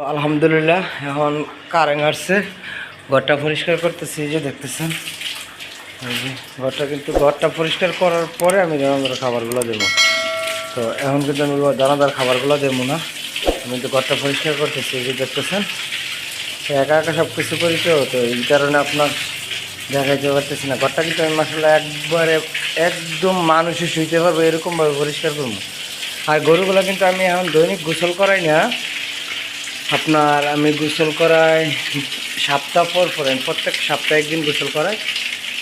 আলহামদুলিল্লাহ, এখন কারেন্ট আসছে। ঘরটা পরিষ্কার করতেছি যে দেখতেছেন। ঘরটা কিন্তু, ঘরটা পরিষ্কার করার পরে আমি দানাদার খাবারগুলো দেবো। তো এখন কিন্তু আমি দানাদার খাবারগুলো দেবো না। আমি কিন্তু ঘরটা পরিষ্কার করতেছি যে দেখতেছেন। একা একা সব কিছু করি তো তো এই কারণে আপনার দেখাইতে পারতেছি না। ঘরটা কিন্তু আমি মাসাল্লাহ একবারে একদম মানুষে শুইতে পারব, এরকমভাবে পরিষ্কার করব। আর গরুগুলো কিন্তু আমি এখন দৈনিক গোসল করাই না। আপনার আমি গোসল করাই সপ্তাহ পর পর, আমি প্রত্যেক সপ্তাহে একদিন গোসল করাই।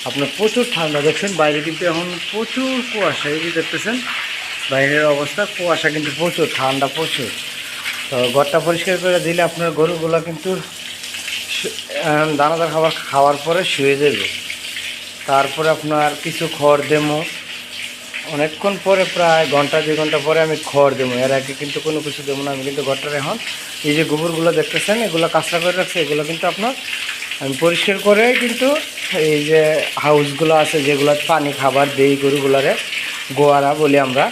আপনার প্রচুর ঠান্ডা, দেখছেন বাইরে কিন্তু এখন প্রচুর কুয়াশা, এই দেখতেছেন, বাইরের অবস্থা, কুয়াশা কিন্তু প্রচুর, ঠান্ডা প্রচুর। তো ঘরটা পরিষ্কার করে দিলে আপনার গরুগুলো কিন্তু দানাদার খাবার খাওয়ার পরে শুয়ে যাবে। তারপরে আপনার কিছু খড় দেবো অনেকক্ষণ পরে প্রায় ঘণ্টা, দুই ঘণ্টা পরে আমি খড় দেবো। এর আগে কিন্তু কোনো কিছু দেবো না, আমি কিন্তু ঘরটার এখন এই যে গোবরগুলো দেখতেছেন, এগুলো কাঁচরা করে রাখছে, এগুলো কিন্তু আপনার আমি পরিষ্কার করে কিন্তু এই যে হাউসগুলো আছে, যেগুলো পানি, খাবার দেই গরুগুলারে, গোয়ারা বলি আমরা,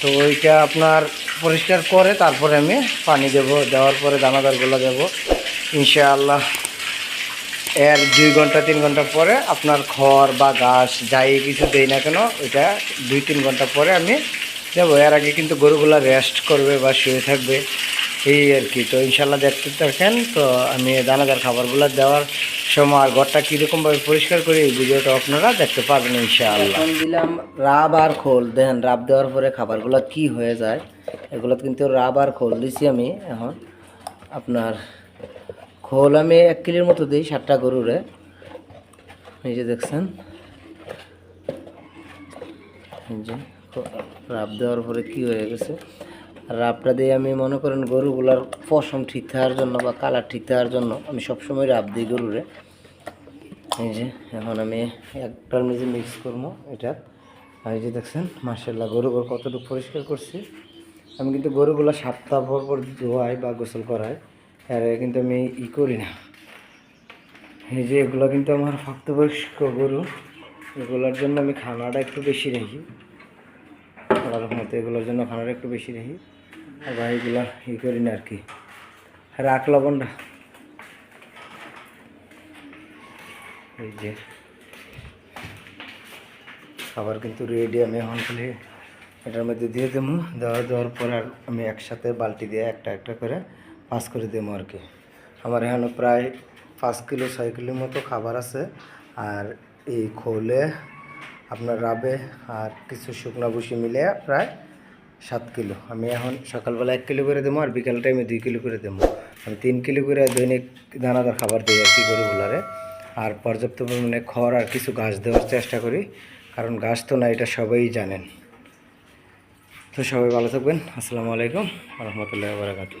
তো ওইটা আপনার পরিষ্কার করে তারপরে আমি পানি দেব, দেওয়ার পরে দানাদারগুলো দেবো। ইনশাআল্লাহ। এর দুই ঘণ্টা, তিন ঘণ্টা পরে আপনার খড় বা ঘাস যাই কিছু দেই না কেন, ওইটা দুই, তিন ঘণ্টা পরে আমি দেবো। এর আগে কিন্তু গরুগুলো রেস্ট করবে বা শুয়ে থাকবে, এই আর কি। তো ইনশাল্লাহ দেখতে থাকেন, তো আমি দানাদার খাবারগুলো দেওয়ার সময় আর ঘরটা কীরকমভাবে পরিষ্কার করি, এই ভিডিওটা আপনারা দেখতে পাবেন ইনশাআল্লাহ। দিলাম রাব আর খোল। দেখেন, রাব দেওয়ার পরে খাবারগুলো কি হয়ে যায়, এগুলো কিন্তু রাব আর খোল দিছি আমি এখন। আপনার খোল আমি এক কিলোর মতো দিই, সাতটা গরুরে। এই যে দেখছেন। রাব দেওয়ার পরে কি হয়ে গেছে? রাবটা দিয়ে আমি মনে করেন গরুগুলার পশম ঠিক থাকার জন্য বা কালার ঠিক থাকার জন্য আমি সবসময় রাব দিই গরুরে। এই যে, এখন আমি একটার মধ্যে মিক্স করব এটা। এই যে দেখছেন মার্শাল্লাহ গরুগুলো কতটুকু পরিষ্কার করছি। আমি কিন্তু গরুগুলো সপ্তাহ পর পর ধোয়াই বা গোসল করাই। আর কিন্তু আমি ই করি না। এই যে এগুলো কিন্তু আমার প্রাপ্তবয়স্ক গরু, এগুলোর জন্য আমি খানাটা একটু বেশি রাখি। খাবার মতো এগুলোর জন্য খানাটা একটু বেশি রাখি। আর এগুলো ই করি না আর কি। রাখ লবণটা। এই যে। খাবার কিন্তু রেডি আমি এখন খালি এটার মধ্যে দিয়ে দেবো। দেওয়া দেওয়ার পরে আমি একসাথে বালতি দিয়ে একটা একটা করে পাস করে দেবো আর কি। আমার এখানে প্রায় পাঁচ কিলো, ছয় কিলোর মতো খাবার আছে। আর এই খোলে আপনার রাবে আর কিছু শুকনো ভুসি মিলে প্রায় সাত কিলো। আমি এখন সকালবেলা এক কিলো করে দেবো আর বিকাল টাইমে দুই কিলো করে দেবো। আমি তিন কিলো করে দৈনিক দানাদার খাবার দিই আর কি করি গরুগুলারে। আর পর্যাপ্ত পরিমাণে খড় আর কিছু ঘাস দেওয়ার চেষ্টা করি। কারণ ঘাস তো না, এটা সবাই জানেন। তো সবাই ভালো থাকবেন। আসসালামু আলাইকুম। রহমতুল্লাহ বারাকাতু